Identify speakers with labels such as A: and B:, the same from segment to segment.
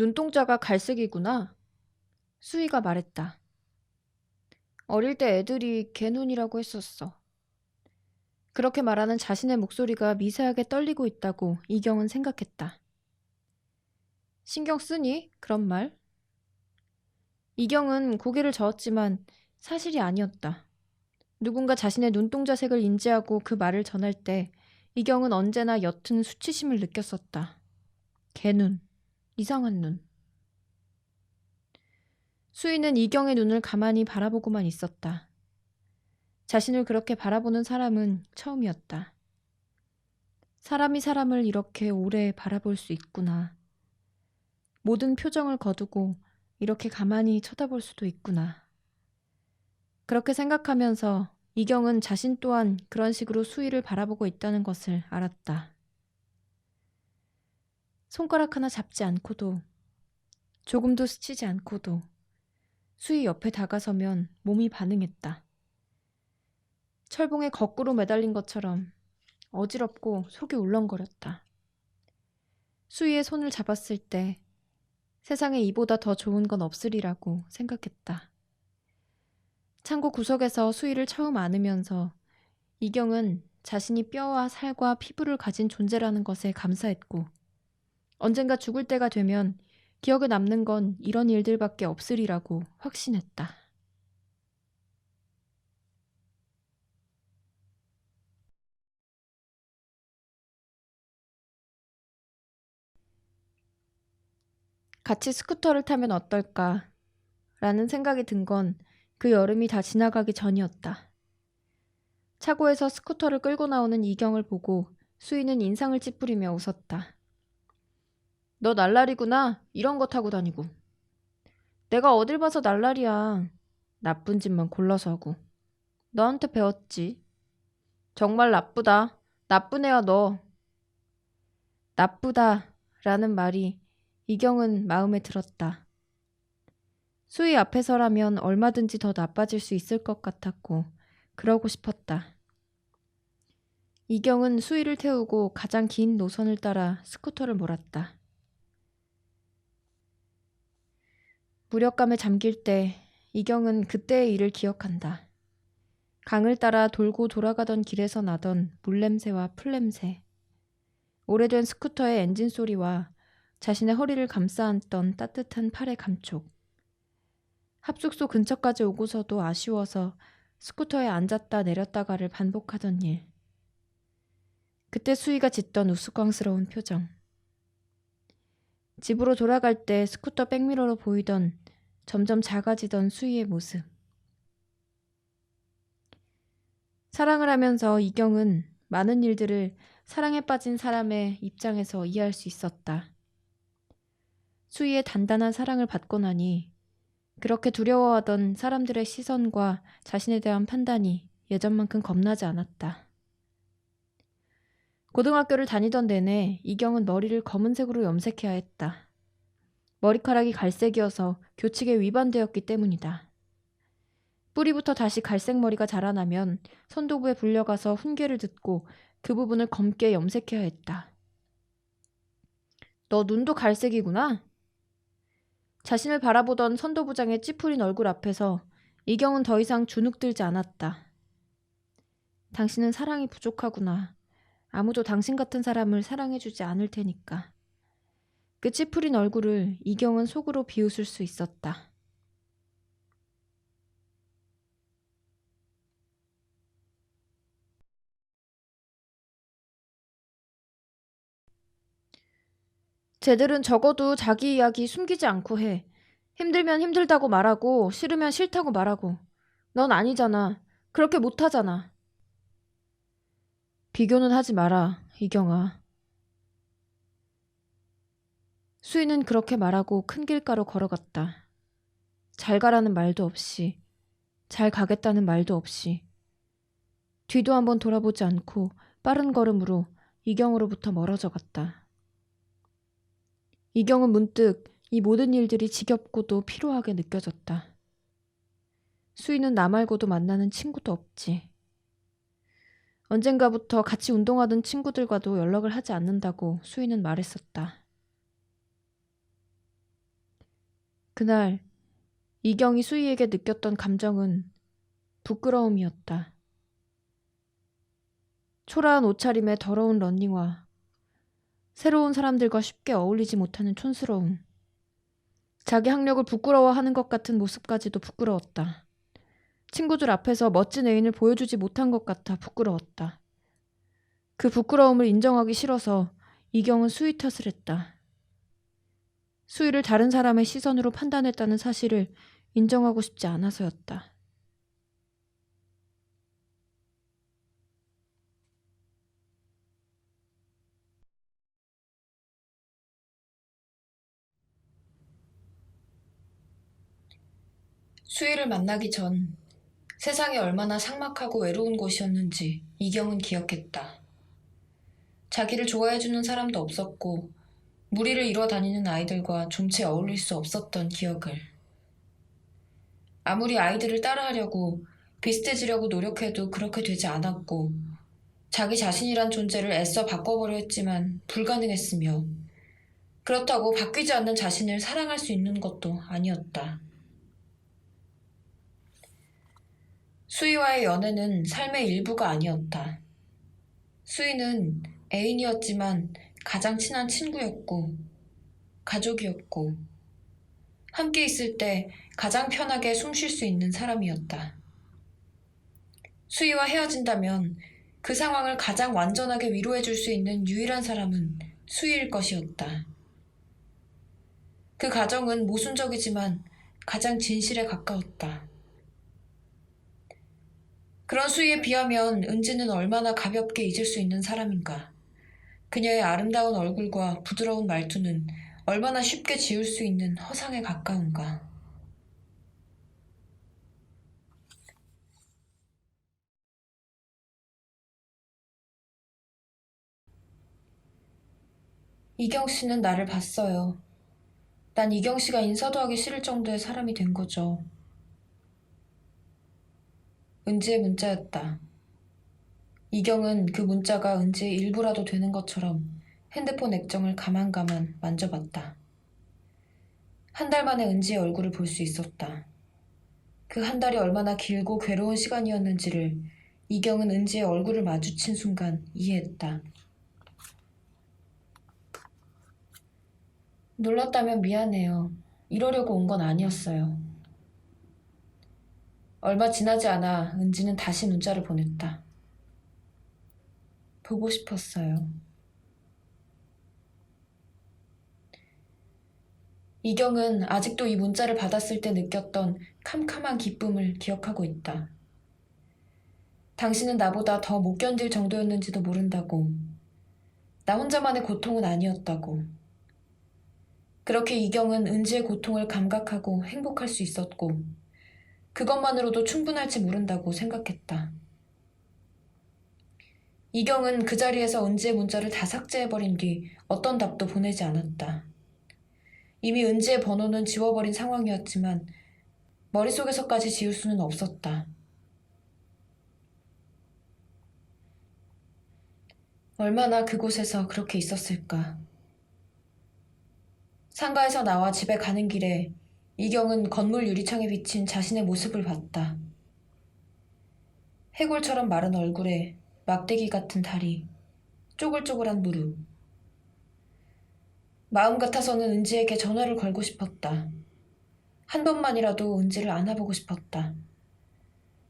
A: 눈동자가 갈색이구나. 수희가 말했다. 어릴 때 애들이 개눈이라고 했었어. 그렇게 말하는 자신의 목소리가 미세하게 떨리고 있다고 이경은 생각했다. 신경 쓰니? 그런 말? 이경은 고개를 저었지만 사실이 아니었다. 누군가 자신의 눈동자 색을 인지하고 그 말을 전할 때 이경은 언제나 옅은 수치심을 느꼈었다. 개눈, 이상한 눈. 수희는 이경의 눈을 가만히 바라보고만 있었다. 자신을 그렇게 바라보는 사람은 처음이었다. 사람이 사람을 이렇게 오래 바라볼 수 있구나. 모든 표정을 거두고 이렇게 가만히 쳐다볼 수도 있구나. 그렇게 생각하면서 이경은 자신 또한 그런 식으로 수희를 바라보고 있다는 것을 알았다. 손가락 하나 잡지 않고도 조금도 스치지 않고도 수희 옆에 다가서면 몸이 반응했다. 철봉에 거꾸로 매달린 것처럼 어지럽고 속이 울렁거렸다. 수희의 손을 잡았을 때 세상에 이보다 더 좋은 건 없으리라고 생각했다. 창고 구석에서 수희를 처음 안으면서 이경은 자신이 뼈와 살과 피부를 가진 존재라는 것에 감사했고 언젠가 죽을 때가 되면 기억에 남는 건 이런 일들밖에 없으리라고 확신했다. 같이 스쿠터를 타면 어떨까? 라는 생각이 든 건 그 여름이 다 지나가기 전이었다. 차고에서 스쿠터를 끌고 나오는 이경을 보고 수희는 인상을 찌푸리며 웃었다. 너 날라리구나. 이런 거 타고 다니고. 내가 어딜 봐서 날라리야. 나쁜 짓만 골라서 하고. 너한테 배웠지. 정말 나쁘다. 나쁜 애야 너. 나쁘다. 라는 말이 이경은 마음에 들었다. 수희 앞에서라면 얼마든지 더 나빠질 수 있을 것 같았고, 그러고 싶었다. 이경은 수희를 태우고 가장 긴 노선을 따라 스쿠터를 몰았다. 무력감에 잠길 때 이경은 그때의 일을 기억한다. 강을 따라 돌고 돌아가던 길에서 나던 물냄새와 풀냄새, 오래된 스쿠터의 엔진 소리와 자신의 허리를 감싸 안던 따뜻한 팔의 감촉. 합숙소 근처까지 오고서도 아쉬워서 스쿠터에 앉았다 내렸다가를 반복하던 일. 그때 수희가 짓던 우스꽝스러운 표정. 집으로 돌아갈 때 스쿠터 백미러로 보이던 점점 작아지던 수희의 모습. 사랑을 하면서 이경은 많은 일들을 사랑에 빠진 사람의 입장에서 이해할 수 있었다. 수희의 단단한 사랑을 받고 나니 그렇게 두려워하던 사람들의 시선과 자신에 대한 판단이 예전만큼 겁나지 않았다. 고등학교를 다니던 내내 이경은 머리를 검은색으로 염색해야 했다. 머리카락이 갈색이어서 교칙에 위반되었기 때문이다. 뿌리부터 다시 갈색 머리가 자라나면 선도부에 불려가서 훈계를 듣고 그 부분을 검게 염색해야 했다. 너 눈도 갈색이구나? 자신을 바라보던 선도부장의 찌푸린 얼굴 앞에서 이경은 더 이상 주눅들지 않았다. 당신은 사랑이 부족하구나. 아무도 당신 같은 사람을 사랑해주지 않을 테니까. 그 찌푸린 얼굴을 이경은 속으로 비웃을 수 있었다. 쟤들은 적어도 자기 이야기 숨기지 않고 해. 힘들면 힘들다고 말하고, 싫으면 싫다고 말하고. 넌 아니잖아. 그렇게 못하잖아. 비교는 하지 마라, 이경아. 수희는 그렇게 말하고 큰 길가로 걸어갔다. 잘 가라는 말도 없이, 잘 가겠다는 말도 없이, 뒤도 한번 돌아보지 않고 빠른 걸음으로 이경으로부터 멀어져 갔다. 이경은 문득 이 모든 일들이 지겹고도 피로하게 느껴졌다. 수희는 나 말고도 만나는 친구도 없지. 언젠가부터 같이 운동하던 친구들과도 연락을 하지 않는다고 수희는 말했었다. 그날 이경이 수희에게 느꼈던 감정은 부끄러움이었다. 초라한 옷차림에 더러운 런닝화, 새로운 사람들과 쉽게 어울리지 못하는 촌스러움, 자기 학력을 부끄러워하는 것 같은 모습까지도 부끄러웠다. 친구들 앞에서 멋진 애인을 보여주지 못한 것 같아 부끄러웠다. 그 부끄러움을 인정하기 싫어서 이경은 수희 탓을 했다. 수희를 다른 사람의 시선으로 판단했다는 사실을 인정하고 싶지 않아서였다. 수희를 만나기 전 세상이 얼마나 삭막하고 외로운 곳이었는지 이경은 기억했다. 자기를 좋아해주는 사람도 없었고 무리를 이뤄 다니는 아이들과 좀채 어울릴 수 없었던 기억을. 아무리 아이들을 따라하려고 비슷해지려고 노력해도 그렇게 되지 않았고 자기 자신이란 존재를 애써 바꿔보려 했지만 불가능했으며 그렇다고 바뀌지 않는 자신을 사랑할 수 있는 것도 아니었다. 수희와의 연애는 삶의 일부가 아니었다. 수희는 애인이었지만 가장 친한 친구였고, 가족이었고, 함께 있을 때 가장 편하게 숨 쉴 수 있는 사람이었다. 수희와 헤어진다면 그 상황을 가장 완전하게 위로해 줄 수 있는 유일한 사람은 수희일 것이었다. 그 가정은 모순적이지만 가장 진실에 가까웠다. 그런 수희에 비하면 은지는 얼마나 가볍게 잊을 수 있는 사람인가. 그녀의 아름다운 얼굴과 부드러운 말투는 얼마나 쉽게 지울 수 있는 허상에 가까운가. 이경 씨는 나를 봤어요. 난 이경 씨가 인사도 하기 싫을 정도의 사람이 된 거죠. 은지의 문자였다. 이경은 그 문자가 은지의 일부라도 되는 것처럼 핸드폰 액정을 가만가만 만져봤다. 한 달 만에 은지의 얼굴을 볼 수 있었다. 그 한 달이 얼마나 길고 괴로운 시간이었는지를 이경은 은지의 얼굴을 마주친 순간 이해했다. 놀랐다면 미안해요. 이러려고 온 건 아니었어요. 얼마 지나지 않아 은지는 다시 문자를 보냈다. 보고 싶었어요. 이경은 아직도 이 문자를 받았을 때 느꼈던 캄캄한 기쁨을 기억하고 있다. 당신은 나보다 더 못 견딜 정도였는지도 모른다고. 나 혼자만의 고통은 아니었다고. 그렇게 이경은 은지의 고통을 감각하고 행복할 수 있었고, 그것만으로도 충분할지 모른다고 생각했다. 이경은 그 자리에서 은지의 문자를 다 삭제해버린 뒤 어떤 답도 보내지 않았다. 이미 은지의 번호는 지워버린 상황이었지만 머릿속에서까지 지울 수는 없었다. 얼마나 그곳에서 그렇게 있었을까. 상가에서 나와 집에 가는 길에 이경은 건물 유리창에 비친 자신의 모습을 봤다. 해골처럼 마른 얼굴에 막대기 같은 다리, 쪼글쪼글한 무릎. 마음 같아서는 은지에게 전화를 걸고 싶었다. 한 번만이라도 은지를 안아보고 싶었다.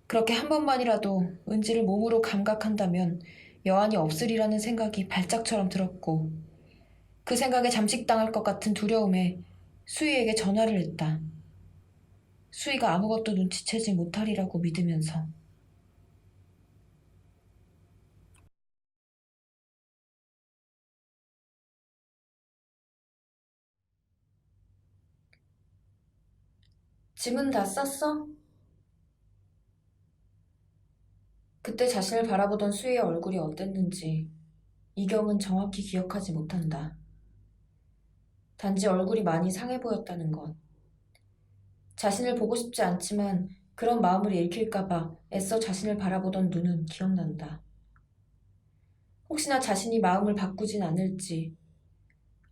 A: 그렇게 한 번만이라도 은지를 몸으로 감각한다면 여한이 없으리라는 생각이 발작처럼 들었고 그 생각에 잠식당할 것 같은 두려움에 수희에게 전화를 했다. 수희가 아무것도 눈치채지 못하리라고 믿으면서. 짐은 다 쌌어? 그때 자신을 바라보던 수희의 얼굴이 어땠는지 이경은 정확히 기억하지 못한다. 단지 얼굴이 많이 상해 보였다는 것. 자신을 보고 싶지 않지만 그런 마음을 읽힐까봐 애써 자신을 바라보던 눈은 기억난다. 혹시나 자신이 마음을 바꾸진 않을지,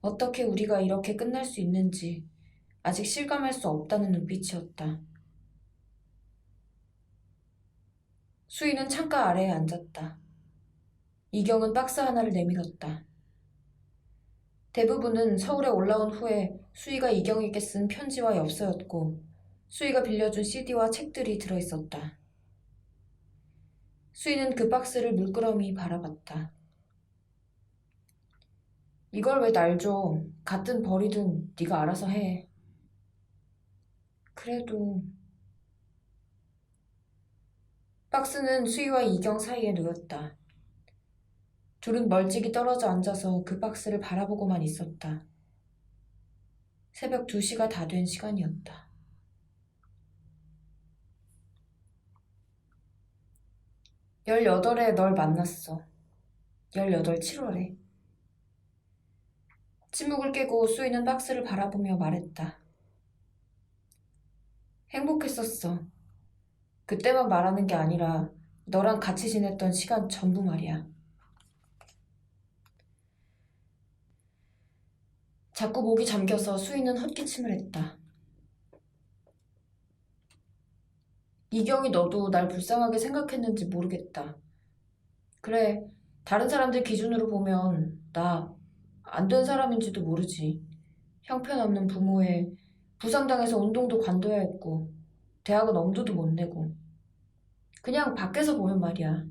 A: 어떻게 우리가 이렇게 끝날 수 있는지, 아직 실감할 수 없다는 눈빛이었다. 수희는 창가 아래에 앉았다. 이경은 박스 하나를 내밀었다. 대부분은 서울에 올라온 후에 수희가 이경에게 쓴 편지와 엽서였고 수희가 빌려준 CD와 책들이 들어있었다. 수희는 그 박스를 물끄러미 바라봤다. 이걸 왜 날 줘? 갖든 버리든 네가 알아서 해. 그래도 박스는 수희와 이경 사이에 놓였다. 둘은 멀찍이 떨어져 앉아서 그 박스를 바라보고만 있었다. 새벽 2시가 다 된 시간이었다. 18에 널 만났어. 18, 7월에. 침묵을 깨고 수희는 박스를 바라보며 말했다. 행복했었어. 그때만 말하는 게 아니라 너랑 같이 지냈던 시간 전부 말이야. 자꾸 목이 잠겨서 수희는 헛기침을 했다. 이경이 너도 날 불쌍하게 생각했는지 모르겠다. 그래, 다른 사람들 기준으로 보면 나 안 된 사람인지도 모르지. 형편없는 부모에 부상당해서 운동도 관둬야 했고, 대학은 엄두도 못 내고. 그냥 밖에서 보면 말이야.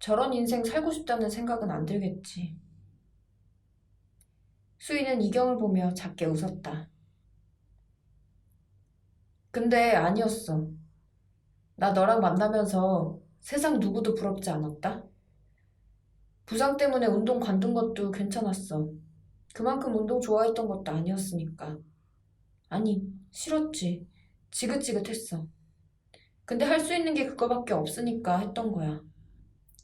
A: 저런 인생 살고 싶다는 생각은 안 들겠지. 수희는 이경을 보며 작게 웃었다. 근데 아니었어. 나 너랑 만나면서 세상 누구도 부럽지 않았다? 부상 때문에 운동 관둔 것도 괜찮았어. 그만큼 운동 좋아했던 것도 아니었으니까. 아니, 싫었지. 지긋지긋했어. 근데 할 수 있는 게 그거밖에 없으니까 했던 거야.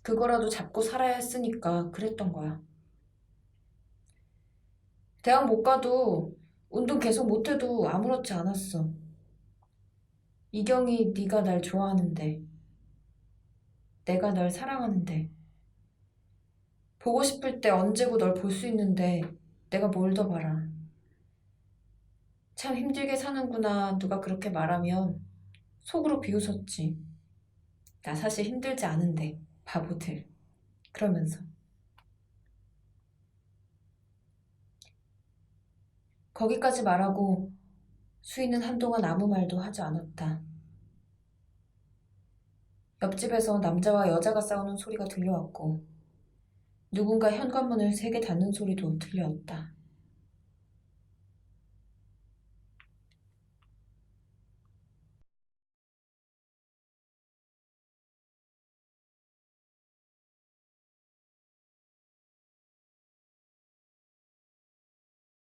A: 그거라도 잡고 살아야 했으니까 그랬던 거야. 대학 못 가도 운동 계속 못해도 아무렇지 않았어. 이경이 네가 날 좋아하는데 내가 널 사랑하는데 보고 싶을 때 언제고 널 볼 수 있는데 내가 뭘 더 바라. 참 힘들게 사는구나 누가 그렇게 말하면 속으로 비웃었지. 나 사실 힘들지 않은데 바보들. 그러면서 거기까지 말하고 수희는 한동안 아무 말도 하지 않았다. 옆집에서 남자와 여자가 싸우는 소리가 들려왔고 누군가 현관문을 세게 닫는 소리도 들려왔다.